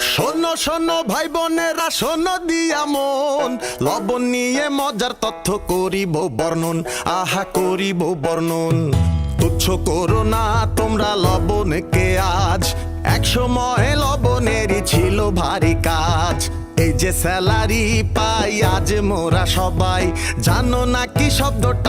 শোনো শোনো ভাই বোনেরা শোনো দিয়া মন। লবণ নিয়ে মজার তথ্য করিব, বর্ণন। আহা, করিব বর্ণন। তুচ্ছ করো না তোমরা লবণকে আজ। এক সময় লবণেরই ছিল ভারী কাজ। এই যে স্যালারি পাই, আজ মোরা সবাই। জানো না কি শব্দটা?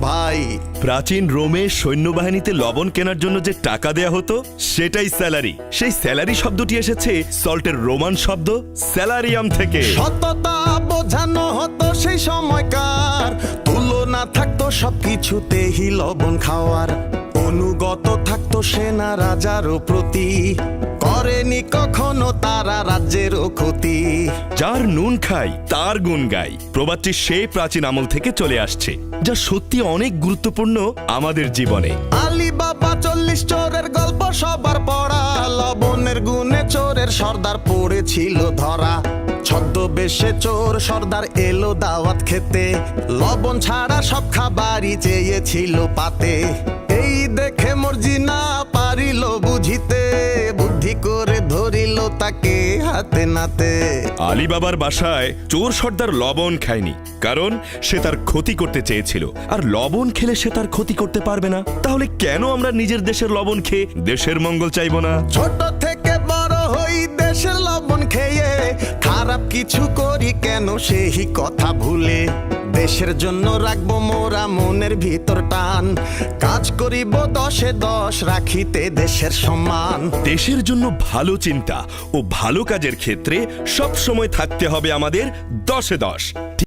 ভাই। প্রাচীন রোমে সৈন্যবাহিনীতে লবণ কেনার জন্য যে টাকা দেয়া হতো সেটাই স্যালারি। সেই স্যালারি শব্দটি এসেছে সল্টের রোমান শব্দ স্যালারিয়াম থেকে। সততা বোঝানো হতো সেই সময়কার। তুলনা থাকতো সবকিছুতেই লবণ খাওয়ার। অনুগত থাকতো সেনা রাজারও প্রতি। করেনি কখনো তারা রাজ্যেরও ক্ষতি। যার নুন খাই তার গুণ গাই প্রবাদটি সেই প্রাচীন আমল থেকে চলে আসছে যা সত্যি অনেক গুরুত্বপূর্ণ আমাদের জীবনে। আলী বাবা চল্লিশ চোরের গল্প সবার পড়া। লবণের গুণে চোরের সর্দার পড়েছিল ধরা। ছদ্মবেশে চোর সর্দার এলো দাওয়াত খেতে। লবণ ছাড়া সব খাবারই চেয়েছিল পাতে। দেখে মর্জি না পারিল বুঝিতে বুদ্ধি করে ধরিল তাকে হাতে নাতে। আলিবাবার বাসায় চোর সর্দার লবণ খায়নি কারণ সে তার ক্ষতি করতে চেয়েছিল। আর লবণ খেলে সে তার ক্ষতি করতে পারবে না। তাহলে কেন আমরা নিজের দেশের লবণ খেয়ে দেশের মঙ্গল চাইব না? ছোট থেকে কিছু করি কেন সেই কথা ভুলে? দেশের জন্য রাখব মোরা মনের ভিতর টান। কাজ করিব দশে দশ, রাখিতে দেশের সম্মান। দেশের জন্য ভালো চিন্তা ও ভালো কাজের ক্ষেত্রে সব সময় থাকতে হবে আমাদের দশে দশ।